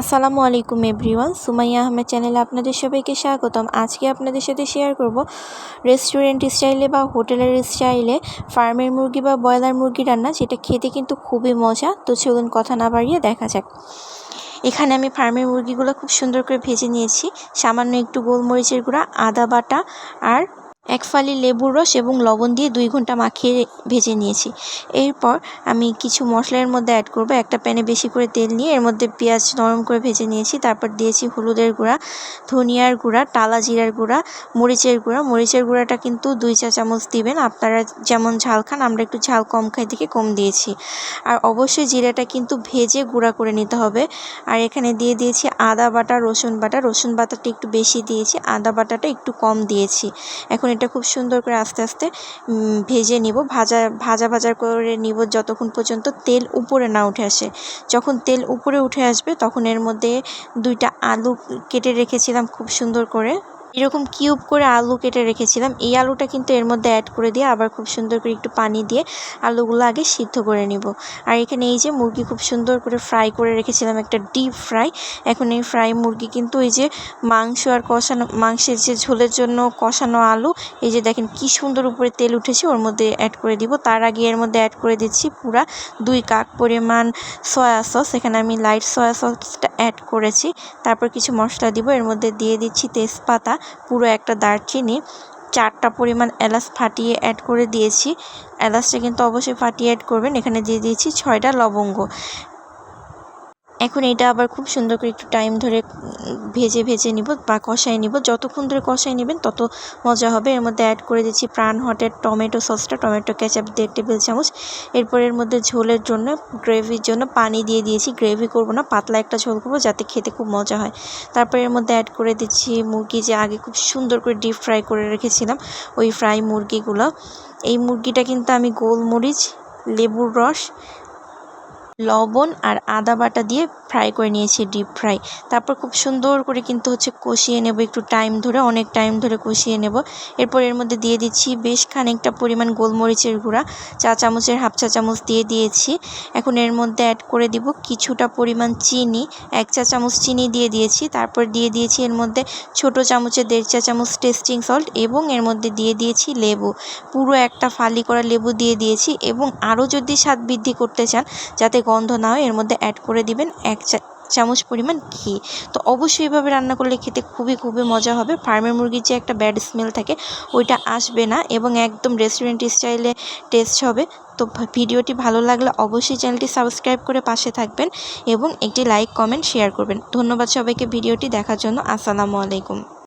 আসসালামু আলাইকুম এভরিওয়ান, সুমাইয়া আহমেদ চ্যানেলে আপনাদের সবাইকে স্বাগতম। আজকে আপনাদের সাথে শেয়ার করব রেস্টুরেন্ট স্টাইলে বা হোটেলের স্টাইলে ফার্মের মুরগি বা ব্রয়লার মুরগি রান্না যেটা খেতে কিন্তু খুবই মজা। তো চলুন কথা না বাড়িয়ে দেখা যাক। এখানে আমি ফার্মের মুরগিগুলো খুব সুন্দর করে ভেজে নিয়েছি। সামান্য একটু গোলমরিচের গুঁড়া, আদা বাটা আর এক ফালি লেবুর রস এবং লবণ দিয়ে দুই ঘণ্টা মাখিয়ে ভেজে নিয়েছি। এরপর আমি কিছু মশলার মধ্যে অ্যাড করব, একটা প্যানে বেশি করে তেল নিয়ে এর মধ্যে পেঁয়াজ নরম করে ভেজে নিয়েছি, তারপর দিয়েছি হলুদের গুঁড়া, ধনিয়ার গুঁড়া, টালা জিরার গুঁড়া, মরিচের গুঁড়া। মরিচের গুঁড়াটা কিন্তু দুই চা চামচ দিবেন, আপনারা যেমন ঝাল খান, আমরা একটু ঝাল কম খাই থেকে কম দিয়েছি। আর অবশ্যই জিরাটা কিন্তু ভেজে গুঁড়া করে নিতে হবে। আর এখানে দিয়ে দিয়েছি আদা বাটা, রসুন বাটা। রসুন বাটাটা একটু বেশি দিয়েছি, আদা বাটাটা একটু কম দিয়েছি। এখন এটা খুব সুন্দর করে আস্তে আস্তে ভেজে নিব। ভাজা ভাজা ভাজা করে নিব যতক্ষণ পর্যন্ত তেল উপরে না উঠে আসে। যখন তেল উপরে উঠে আসবে, তখন এর মধ্যে দুইটা আলু কেটে রেখেছিলাম খুব সুন্দর করে। এরকম কিউব করে আলু কেটে রেখেছিলাম। এই আলুটা কিন্তু এর মধ্যে অ্যাড করে দিয়ে আবার খুব সুন্দর করে একটু পানি দিয়ে আলুগুলো আগে সিদ্ধ করে নিব। আর এখানে এই যে মুরগি খুব সুন্দর করে ফ্রাই করে রেখেছিলাম একটা ডিপ ফ্রাই এখন এই ফ্রাই মুরগি কিন্তু এই যে মাংস আর কষানো, মাংসের যে ঝোলের জন্য কষানো আলু, এই যে দেখেন কি সুন্দর উপরে তেল উঠেছে, ওর মধ্যে অ্যাড করে দিব। তার আগে এর মধ্যে অ্যাড করে দিচ্ছি পুরা দুই কাক পরিমাণ সয়া সস এখানে আমি লাইট সয়া সসটা অ্যাড করেছি। তারপর কিছু মশলা দিব। এর মধ্যে দিয়ে দিচ্ছি তেজপাতা। পুরো একটা দারচিনি, চারটা পরিমাণ এলাচ ফাটিয়ে অ্যাড করে দিয়েছি। এলাচটা কিন্তু অবশ্যই ফাটিয়ে অ্যাড করবেন। এখানে দিয়ে দিয়েছি ছয়টা লবঙ্গ। এখন এটা আবার খুব সুন্দর করে একটু টাইম ধরে ভেজে ভেজে নিব বা কষাই নিব। যতক্ষণ ধরে কষাই নেবেন, তত মজা হবে। এর মধ্যে অ্যাড করে দিচ্ছি প্রাণ হটের টমেটো সসটা, টমেটো ক্যাচাপ দেড় টেবিল চামচ। এরপর এর মধ্যে ঝোলের জন্য গ্রেভির জন্য পানি দিয়ে দিয়েছি। গ্রেভি করব না, পাতলা একটা ঝোল করব যাতে খেতে খুব মজা হয়। তারপর এর মধ্যে অ্যাড করে দিচ্ছি মুরগি যে আগে খুব সুন্দর করে ডিপ ফ্রাই করে রেখেছিলাম, ওই ফ্রাই মুরগিগুলো। এই মুরগিটা কিন্তু আমি গোলমরিচ, লেবুর রস লবণ আর আদা বাটা দিয়ে ফ্রাই করে নিয়েছি ডিপ ফ্রাই তারপর খুব সুন্দর করে কিন্তু হচ্ছে কষিয়ে নেব, একটু টাইম ধরে, অনেক টাইম ধরে কষিয়ে নেব। এরপর এর মধ্যে দিয়ে দিচ্ছি বেশ খানিকটা পরিমাণ গোলমরিচের গুঁড়া, চা চামচের হাফ চা চামচ দিয়ে দিয়েছি। এখন এর মধ্যে অ্যাড করে দিব কিছুটা পরিমাণ চিনি, এক চা চামচ চিনি দিয়ে দিয়েছি। তারপর দিয়ে দিয়েছি এর মধ্যে ছোট চামচের দেড় চা চামচ টেস্টিং সল্ট এবং এর মধ্যে দিয়ে দিয়েছি লেবু। পুরো একটা ফালি করা লেবু দিয়ে দিয়েছি এবং আরও যদি স্বাদ বৃদ্ধি করতে চান, যাতে গন্ধ না হয়, এর মধ্যে অ্যাড করে দিবেন এক চামচ পরিমাণ ঘি। তো অবশ্যই এভাবে রান্না করলে খেতে খুবই খুবই মজা হবে। ফার্মের মুরগির যে একটা ব্যাড স্মেল থাকে, ওইটা আসবে না এবং একদম রেস্টুরেন্ট স্টাইলে টেস্ট হবে। তো ভিডিওটি ভালো লাগলে অবশ্যই চ্যানেলটি সাবস্ক্রাইব করে পাশে থাকবেন এবং একটি লাইক কমেন্ট শেয়ার করবেন। ধন্যবাদ সবাইকে ভিডিওটি দেখার জন্য। আসসালামু আলাইকুম।